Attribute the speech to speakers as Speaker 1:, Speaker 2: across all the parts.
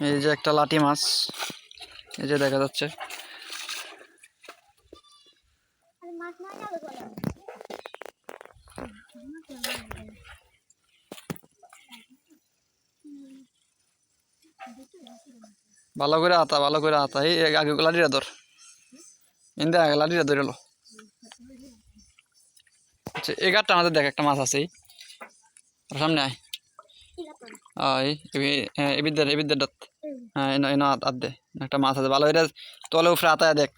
Speaker 1: এই যে একটা লাঠি মাছ। এই যে দেখা যাচ্ছে। ভালো করে আতা, ভালো করে আতা। এই আগে লাঠিটা ধর। ইন্দে, আগে লাঠিটা ধরে এলো আচ্ছা এই গাছটা আমাদের দেখ, একটা মাছ আছে। সামনে আয়। আয় এবিদ্যার এবিদ্যার দাঁত। হ্যাঁ এনো আত দে। একটা মাছ আছে, ভালো করে তলে উপরে আতায় দেখ।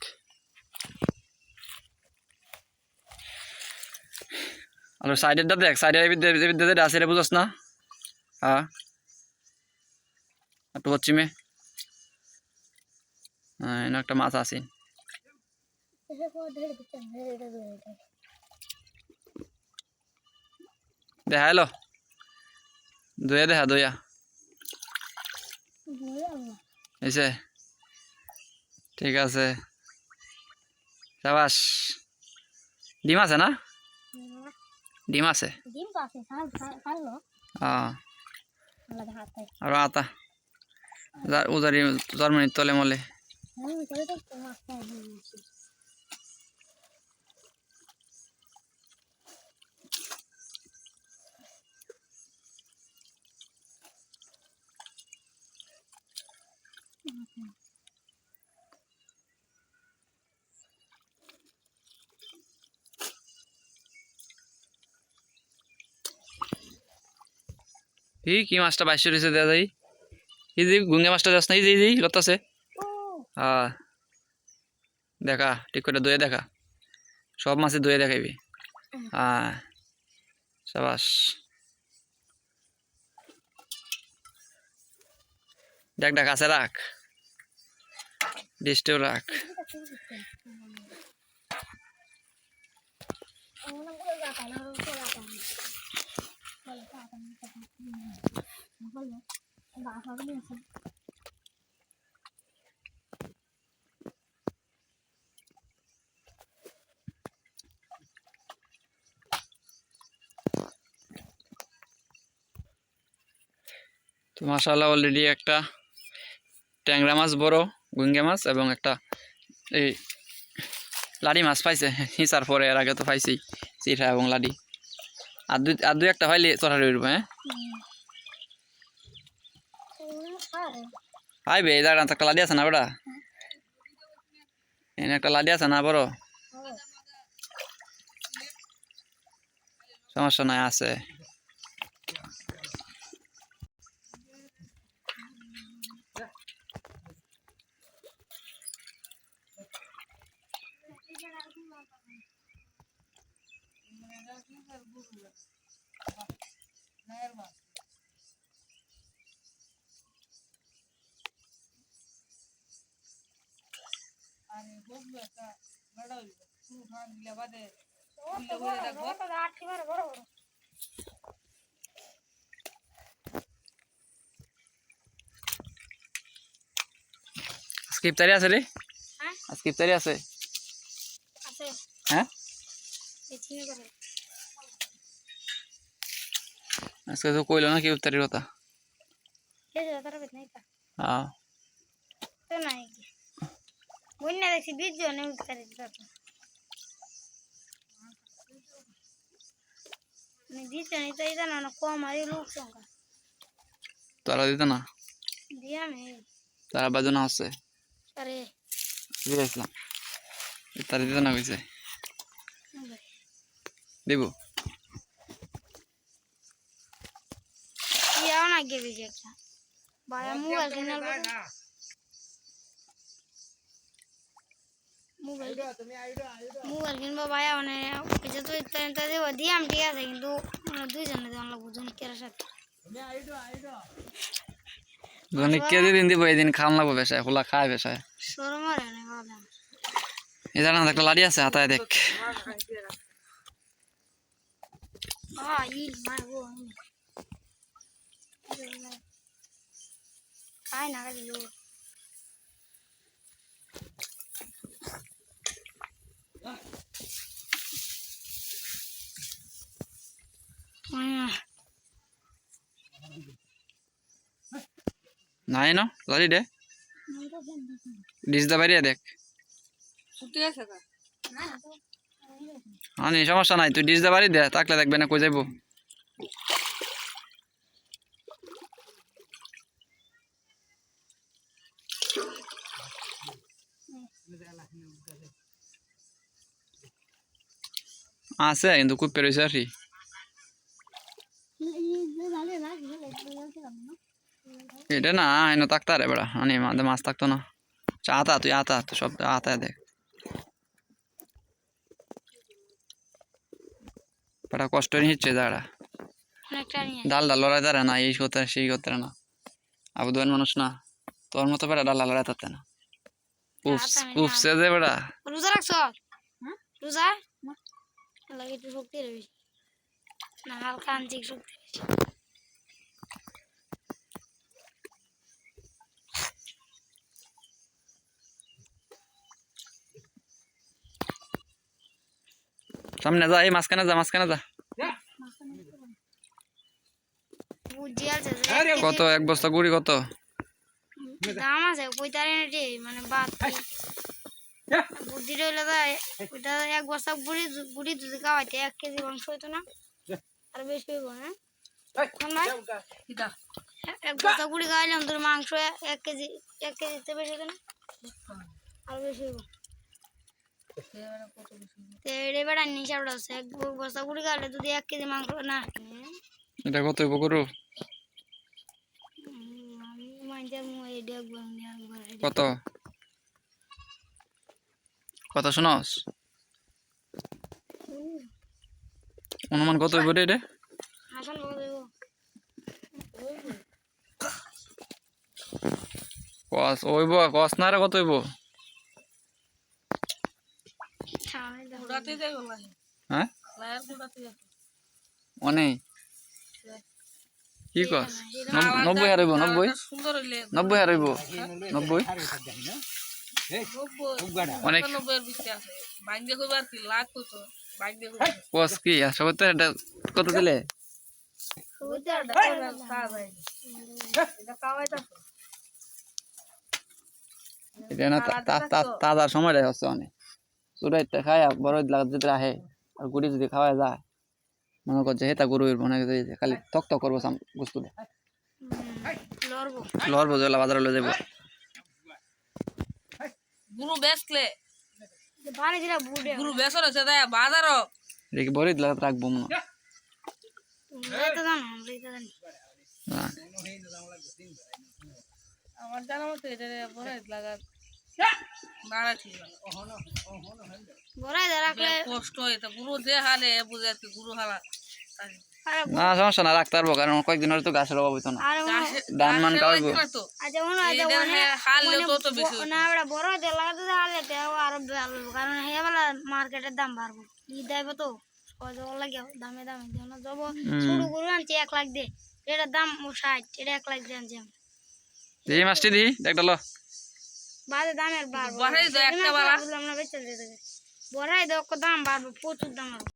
Speaker 1: আর সাইডের দা দেখ, সাইডের এবিদ্যা আছে, এটা বুঝছ না? হ্যাঁ। একটু পশ্চিমে। হ্যাঁ একটা মাছ আছে। দেখা এলো। দইয়া দেখা দইয়া এসে ঠিক আছে। সাবাস, ডিম আছে না? ডিম আছে? আর আতা উজারি জার্মানির তলে মলে। এই কি মাছটা বাইশে রয়েছে দেয়া যাই এই যে গুঙ্গে মাছটা যাস না, এই যে, এই লতাছে। দেখা, ঠিক করে দইয়ে দেখা। সব মাছে দইয়ে দেখাইবি। হ্যাঁ সাবাস। দেখ দেখ, আছে রাখ। ডিস্টেও রাখ। তো মাসাল্লাহ অলরেডি একটা ট্যাংরা মাছ বড় গুঙ্গে মাছ এবং একটা এই লাডি মাছ পাইছে। হিসার পরে এর আগে তো পাইছি চিঠা এবং লাডি। আর দুই আর দুই একটা পাইলে চড়াড়ি উঠবো হ্যাঁ? পাইবে এই জায়গা একটা লাডি আছে না বেড়া এনে একটা লাডি আছে না বড়? সমস্যা নাই, আছে। আজকে ইফতারি আছে রে
Speaker 2: হ্যাঁ?
Speaker 1: আজকে ইফতারি আছে হ্যাঁ আজকে তো কইলো না কি ইফতারির কথা হ্যাঁ
Speaker 2: বন্যা দেখছি বীজ জনে উঠতে বীজ জনে তো না কম আর লোক সংখ্যা
Speaker 1: তারা দিত না
Speaker 2: দিয়ে আমি
Speaker 1: তারা বাজনা আছে
Speaker 2: আরে
Speaker 1: বুঝে আসলাম তারা দিত না কইছে দিব
Speaker 2: ইয়াও না গে একটা বায়া মোবাইল কিনাল মোবাইল কিনবো বায়া মানে এটা তো ইত্যাদি দেবো দিয়ে আমি ঠিক আছে কিন্তু মানে দুইজনে দেওয়ান লাগবো জন কেরার সাথে।
Speaker 1: জনে কে দিন দিব এদিন খাওয়ান লাগবো বেসায় খোলা খায় বেসায়
Speaker 2: আর এনে ভালো
Speaker 1: এই জানা একটা লাড়ি আছে হাতায় দেখ।
Speaker 2: Ah, না
Speaker 1: নাই ন? লালি দে। ডিস দা বাইরে দেখ আনি সমস্যা নাই তুই ডিস দা বাড়ি দে তাকলে দেখবে না কই যাইবো। আছে কিন্তু খুব পেরেছে আর কি এটা না এনে তাকতা রে বেড়া আনি মাঝে মাছ থাকতো না। চা আতা তুই আতা তুই সব আতা দেখ বেটা কষ্ট নিচ্ছে দাঁড়া। ডাল ডাল লড়াই দাঁড়া না এই করতে সেই করতে না। আবু দোয়ান মানুষ না তোর মতো বেড়া ডাল লড়াই তাতে না। উফস উফসে যে বেড়া
Speaker 2: রোজা রাখছ? রোজা? লাগে একটু শক্তি রে বেশি না হালকা শক্তি
Speaker 1: সামনে যা এই মাঝখানে যা মাঝখানে যা। কত? এক বস্তা গুড়ি কত?
Speaker 2: দাম আছে পঁয়তাল্লিশ নেটি মানে বাদ বুদ্ধি রইলে তো ওইটা এক বস্তা বুড়ি বুড়ি যদি খাওয়াইতে এক কেজি মাংস হইতো না আর বেশি হইব হ্যাঁ? এক বস্তা গুড়ি খাওয়াইলাম তোর মাংস এক কেজি এক কেজিতে বেশি হইতো না আর বেশি হইব। এটাই বেড়া আছে এক বস্তা গুড়ি খাওয়ালে যদি এক কেজি মাংস না
Speaker 1: এটা কত হইব
Speaker 2: এটা।
Speaker 1: কত? কত শুনস? অনুমান কত হইব রে কস ওইব কস না রে কত হইব
Speaker 2: আমি দেখো।
Speaker 1: হ্যাঁ? অনেক। কি কস? নব্বই নব্বই নব্বই? হার নব্বই অনেক। কস কি? তো এটা কত দিলে? এটা না তাজার সময়টাই হচ্ছে অনেক। চুরাইতে খায় বড় লাগা যদি আহে আর গুড়ি যদি খাওয়া যায় মনে করছে হেতা গরু মনে করছে খালি তক তক করব সাম বস্তু
Speaker 2: হুম, লড়বো
Speaker 1: জেলা বাজারে লয়ে যাব
Speaker 3: গুরু
Speaker 2: বুড়ে
Speaker 3: গুরু বেচর হচ্ছে তাই বাজার
Speaker 1: দেখি বড় লাগা রাখব মনে
Speaker 2: তো জানো আমরা তো জানি
Speaker 3: আমার জানা মতো এটা বড় লাগা নাড়া ঠিক
Speaker 2: বড়াই দে রাখলে
Speaker 3: কষ্ট এটা গুরু যে হালে বুঝে আর কি গুরু হালা।
Speaker 2: আরে
Speaker 1: না সমস্যা না রাখতে পারব কারণ কয়েকদিন তো গাছের অভাব হইতো না। ধান মান খাওয়াইবো
Speaker 3: তো
Speaker 2: যে
Speaker 3: এটা
Speaker 2: ওনে
Speaker 3: হারলে তো তো বেশি
Speaker 2: না ওটা বড় লাগাতে হারলে আরও ভালো কারণ হে মার্কেটের দাম বাড়বো। ঈদ আইব তো কত লাগে দামে দামে দেও না। যাব ছোট গরু আনছি এক লাখ দে। এটার দাম ষাট এটা এক লাখ দিয়ে আনছি আমি।
Speaker 1: মাছটি দিই একটা লো।
Speaker 2: বাজে দামের বাড়বো।
Speaker 3: বড়াই দে একটা বেলা।
Speaker 2: বুঝলাম না বেচে দিতে বড়াই দাও দাম বাড়বো প্রচুর দাম বাড়বো।